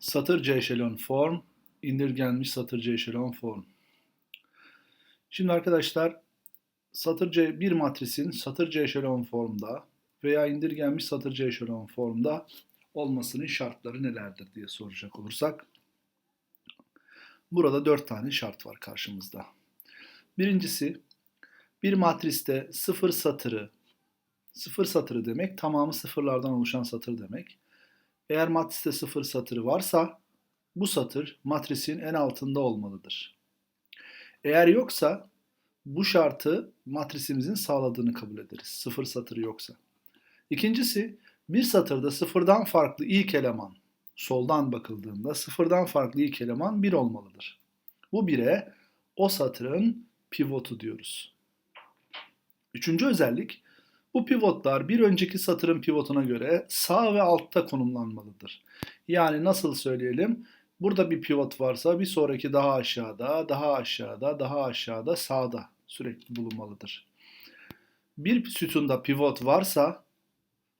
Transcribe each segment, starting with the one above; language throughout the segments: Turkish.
Satırca eşelon form, indirgenmiş satırca eşelon form. Şimdi arkadaşlar satırca bir matrisin satırca eşelon formda veya indirgenmiş satırca eşelon formda olmasının şartları nelerdir diye soracak olursak. Burada dört tane şart var karşımızda. Birincisi bir matriste sıfır satırı, sıfır satırı demek tamamı sıfırlardan oluşan satır demek. Eğer matriste sıfır satırı varsa bu satır matrisin en altında olmalıdır. Eğer yoksa bu şartı matrisimizin sağladığını kabul ederiz. Sıfır satırı yoksa. İkincisi bir satırda sıfırdan farklı ilk eleman soldan bakıldığında sıfırdan farklı ilk eleman 1 olmalıdır. Bu 1'e o satırın pivotu diyoruz. Üçüncü özellik bu pivotlar bir önceki satırın pivotuna göre sağ ve altta konumlanmalıdır. Yani nasıl söyleyelim? Burada bir pivot varsa bir sonraki daha aşağıda, daha aşağıda, daha aşağıda, sağda sürekli bulunmalıdır. Bir sütunda pivot varsa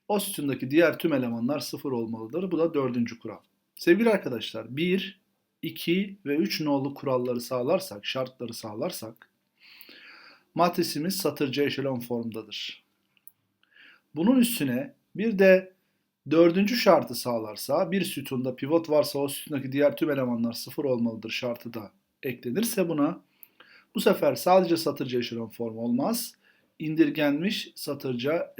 o sütundaki diğer tüm elemanlar sıfır olmalıdır. Bu da dördüncü kural. Sevgili arkadaşlar 1, 2 ve 3 nolu kuralları sağlarsak, şartları sağlarsak matrisimiz satırca eşelon formdadır. Bunun üstüne bir de dördüncü şartı sağlarsa bir sütunda pivot varsa o sütundaki diğer tüm elemanlar sıfır olmalıdır şartı da eklenirse buna bu sefer sadece satırca eşelon form olmaz. indirgenmiş satırca